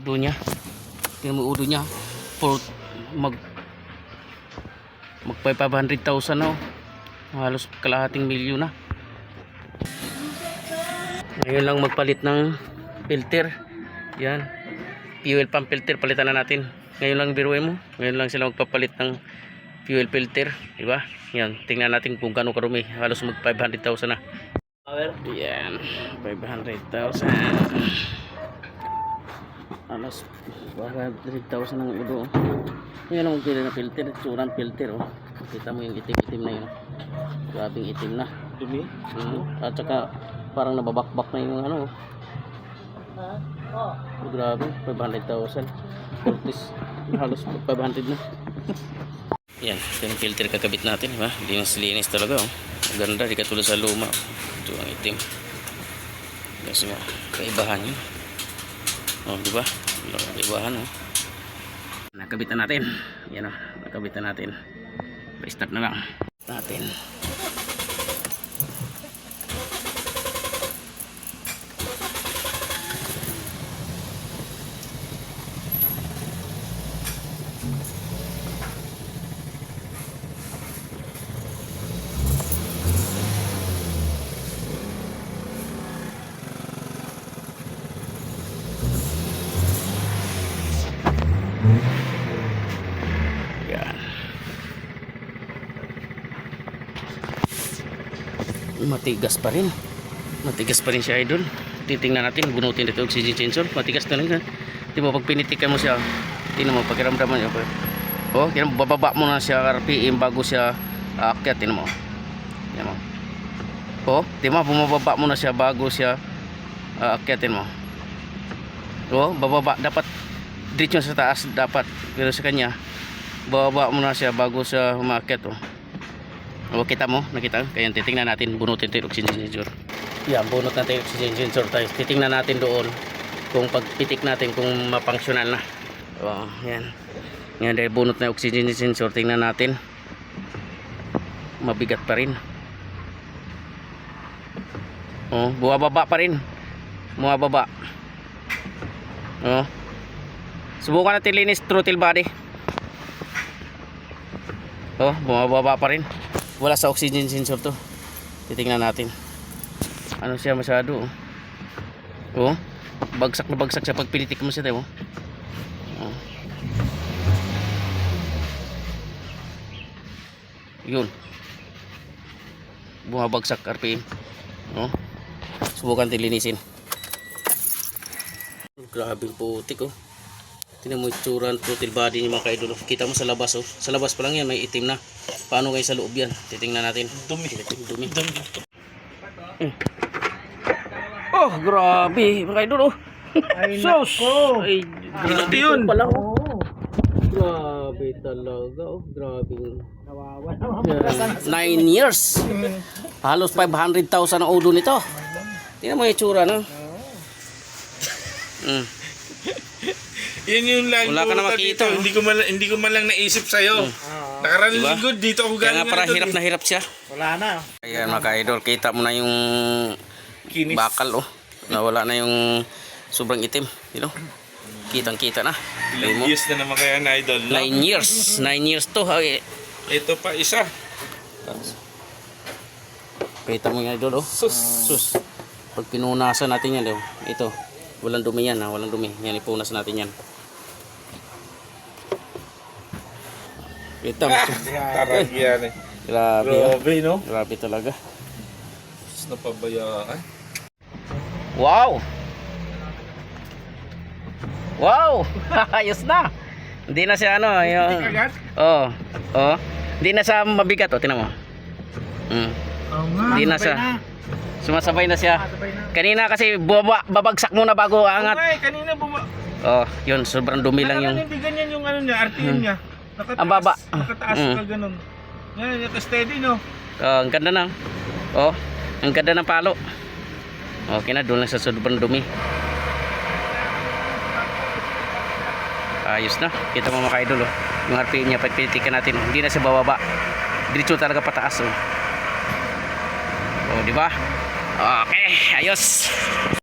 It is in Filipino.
Udo niya. Tingnan mo udo niya. For mag mag 500,000 na. oh. Halos kalahating milyon na. Ngayon lang magpalit ng filter. Yan. Fuel pump filter palitan na natin. Ngayon lang biruin mo. Ngayon lang sila magpapalit ng fuel filter, di ba? Yan, tingnan natin kung gaano karumi. Halos mag 500,000 na. Yan, 500,000. Halos 500,000 ng udo. Yan ang pili na filter, tsurang filter oh. Kita mo yung itim-itim na yun. Grabing itim na. Dumi? Mm. At saka parang nababakbak na yung ano. Oh, grabe, 500,000. Kurtis, halos 500 na. Yan, ito yung filter kakabit natin, di ba? Linis-linis talaga, oh. Maganda, di katulad sa luma. Ito ang itim. Kasi mo, kaibahan yun. Oh, di ba? Wala Kaibahan, oh. Nakabitan natin. Yan, oh. Nakabitan natin. Pa-start na lang. Natin. Matigas pa rin. Matigas pa rin siya idol. Titingnan natin, bunutin dito oxygen sensor. Matigas na ha. Di ba pag pinitikan mo siya, tingnan mo, pakiramdaman niya. Oh, yan, bababa mo na siya RPM bago siya aakyat. Tingnan mo. Yan mo. Oh, di ba, bumababa mo na siya bago siya aakyatin mo. Oh, bababa. Dapat diretso sa taas dapat. Pero sa kanya, bababa mo na siya bago siya umakyat oh. O kita mo, nakita? Kaya titingnan natin, bunutin tayo oxygen sensor. Yan, bunot natin yung oxygen sensor tayo. Titingnan natin doon kung pagpitik natin kung mapangsyonan na. O, yan. Yan, dahil bunot na oxygen sensor, tingnan natin. Mabigat pa rin. Oh, bumababa pa rin. Bumababa. Oh. Subukan natin linis throttle body. Oh, bumababa pa rin. Wala sa oxygen sensor to. Titingnan natin. Ano siya masyado. Oh. Oh, bagsak na bagsak siya pag pinitik mo siya, tayo. Oh. Yun. Bumabagsak RPM. Oh. Subukan natin linisin. Grabe putik oh. Tingnan mo yung tsura ng throttle body niya mga kaidol. Kita mo sa labas oh. Sa labas pa lang yan may itim na. Paano kayo sa loob yan? Titingnan natin. Dumi. Dumi. Mm. Oh, grabe. Mga kaidol oh. Ay, Sus! nako. Ay, Grabe yun. pala oh. Grabe talaga oh. Grabe. Kawawa Uh, nine years. Halos 500,000 ang udo nito. Tingnan mo yung tsura no. Mm. Yan yung lagi Wala ka na makita, dito. no? Hindi ko man hindi ko man lang naisip sa iyo. Nakaraan Diba? linggo dito ako Kaya galing. nga para na hirap na hirap siya. Wala na. Ayan mga ka-idol, kita mo na yung Kinis. bakal oh. Nawala na yung sobrang itim, you know. Kitang kita na. Ayun mo. Years na naman kaya na idol. no? Nine years. Nine years to. Ay, Ito pa isa. Kita mo yung idol oh. Sus. Sus. Pag pinunasan natin yan, oh. ito. Walang dumi yan ha, walang dumi. Yan, ipunas natin yan. Kita mo. Tarag yan eh. Grabe oh. Grabe no? Grabe talaga. Sus, napabayaan. Wow! Wow! Ayos na! Hindi na siya ano, yung... Agad? Oh, oh. Hindi na siya mabigat, oh, tinan mo. Mm. Oo nga. Hindi na siya. Sumasabay na siya. Kanina kasi baba, babagsak muna bago angat. Okay, kanina buma... Oh, yun, sobrang dumi lang yung... Hindi ganyan yung ano niya, RPM niya. Nakataas. Ang baba. Nakataas Mm. ka ganun. Yan, naka-steady no? Oh, ang ganda na. Oh, ang ganda ng palo. Okay na, doon lang sa sobrang dumi. Ayos na. Kita mo mga idol oh. Yung RPM niya, pagpitikan natin. Hindi na siya bababa. Diretso talaga pataas oh. Oh, di ba? Okay, ayos.